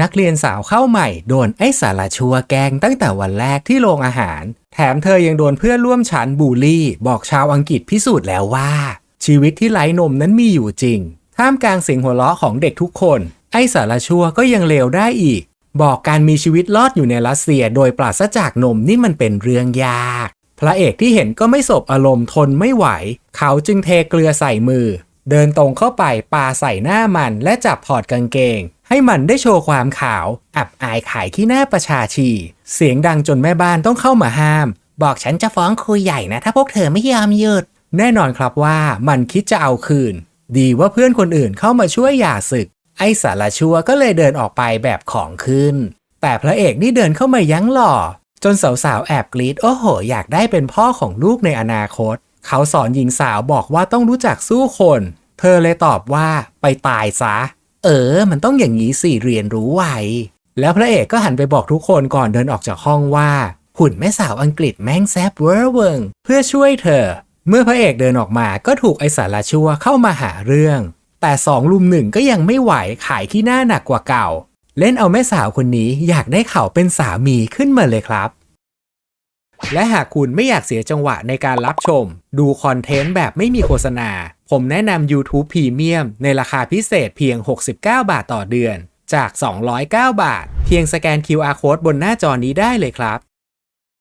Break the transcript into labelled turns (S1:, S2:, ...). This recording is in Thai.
S1: นักเรียนสาวเข้าใหม่โดนไอ้สารชัวแกล้งตั้งแต่วันแรกที่โรงอาหาร แถมเธอยังโดนเพื่อนร่วมชั้นบูลลี่ บอกชาวอังกฤษพิสูจน์แล้วว่า ชีวิตที่ไร้นมนั้นมีอยู่จริง ท่ามกลางเสียงหัวเราะของเด็กทุกคน ไอ้สารชัวก็ยังเลวได้อีก บอกการมีชีวิตรอดอยู่ในรัสเซียโดยปราศจากนมนี่มันเป็นเรื่องยาก พระเอกที่เห็นก็ไม่สบอารมณ์ทนไม่ไหว เขาจึงเทเกลือใส่มือ เดินตรงเข้าไปปาใส่หน้ามันและจับถอดกางเกง ให้มันได้โชว์ความขาว อับอายขายขี้หน้าประชาชี เสียงดังจนแม่บ้านต้องเข้ามาห้าม บอกฉันจะฟ้องครูใหญ่นะ ถ้าพวกเธอไม่ยอมหยุด แน่นอนครับว่ามันคิดจะเอาคืน ดีว่าเพื่อนคนอื่นเข้ามาช่วยหย่าศึก ไอ้สารชัวก็เลยเดินออกไปแบบของขึ้น แต่พระเอกนี่เดินเข้ามายั้งหล่อ จนสาวๆแอบกรีดโอ้โห อยากได้เป็นพ่อของลูกในอนาคต เขาสอนหญิงสาวบอกว่าต้องรู้จักสู้คน เธอเลยตอบว่าไปตายซะ เออ มันต้องอย่างนี้สิเรียนรู้ไวแล้วพระเอกก็หันไปบอกทุกคนก่อนเดินออกจากห้องว่า หุ่นแม่สาวอังกฤษแม่งแซบเวอร์เวิงเพื่อช่วยเธอ เมื่อพระเอกเดินออกมาก็ถูกไอสารชั่วเข้ามาหาเรื่อง แต่สองลุมหนึ่งก็ยังไม่ไหวขายที่หน้าหนักกว่าเก่า เล่นเอาแม่สาวคนนี้อยากได้เขาเป็นสามีขึ้นมาเลยครับ และหากคุณไม่อยากเสียจังหวะในการรับชม ดูคอนเทนต์แบบไม่มีโฆษณา ผมแนะนำ YouTube Premium ในราคาพิเศษเพียง 69 บาทต่อเดือน จาก 209 บาท เพียงสแกน QR Code บนหน้าจอนี้ได้เลยครับ